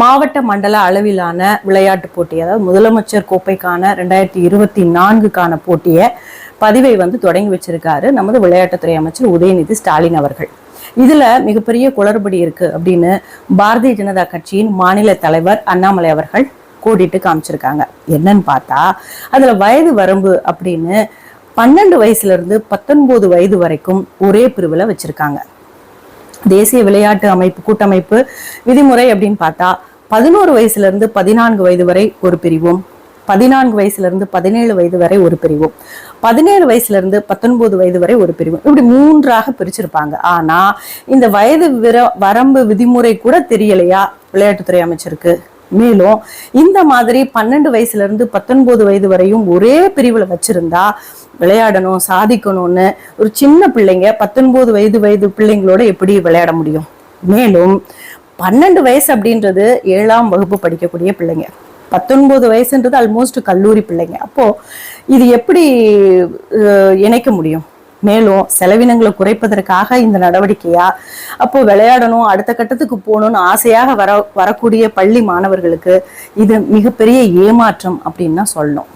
மாவட்ட மண்டல அளவிலான விளையாட்டு போட்டி அதாவது முதலமைச்சர் கோப்பைக்கான ரெண்டாயிரத்தி இருபத்தி நான்குக்கான போட்டியை பதிவை வந்து தொடங்கி வச்சிருக்காரு நமது விளையாட்டுத்துறை அமைச்சர் உதயநிதி ஸ்டாலின் அவர்கள். இதுல மிகப்பெரிய குளறுபடி இருக்கு அப்படின்னு பாரதிய ஜனதா கட்சியின் மாநில தலைவர் அண்ணாமலை அவர்கள் கூட்டிட்டு காமிச்சிருக்காங்க. என்னன்னு பார்த்தா அதுல வயது வரம்பு அப்படின்னு பன்னெண்டு வயசுல இருந்து பத்தொன்பது வயது வரைக்கும் ஒரே பிரிவுல வச்சிருக்காங்க. தேசிய விளையாட்டு அமைப்பு கூட்டமைப்பு விதிமுறை அப்படின்னு பார்த்தா பதினோரு வயசுல இருந்து பதினான்கு வயது வரை ஒரு பிரிவும் பதினான்கு வயசுல இருந்து பதினேழு வயது வரை ஒரு பிரிவும் பதினேழு வயசுல இருந்து பத்தொன்பது வயது வரை ஒரு பிரிவும். இப்படி மூன்றாக பிரிச்சிருப்பாங்க. ஆனா இந்த வயது விர வரம்பு விதிமுறை கூட தெரியலையா? விளையாட்டுத்துறை அமைச்சருக்கு. மேலும் இந்த மாதிரி பன்னெண்டு வயசுல இருந்து பத்தொன்பது வயது வரையும் ஒரே பிரிவுல வச்சிருந்தா விளையாடணும் சாதிக்கணும்னு ஒரு சின்ன பிள்ளைங்க பத்தொன்பது வயது வயது பிள்ளைங்களோட எப்படி விளையாட முடியும்? மேலும் பன்னெண்டு வயசு அப்படின்றது ஏழாம் வகுப்பு படிக்கக்கூடிய பிள்ளைங்க. பத்தொன்பது வயசுன்றது ஆல்மோஸ்ட் கல்லூரி பிள்ளைங்க. அப்போ இது எப்படி இணைக்க முடியும்? மேலும் செலவினங்களை குறைப்பதற்காக இந்த நடவடிக்கையா? அப்போ விளையாடணும் அடுத்த கட்டத்துக்கு போகணும்னு ஆசையாக வர வரக்கூடிய பள்ளி மாணவர்களுக்கு இது மிகப்பெரிய ஏமாற்றம் அப்படின்னு தான் சொல்லணும்.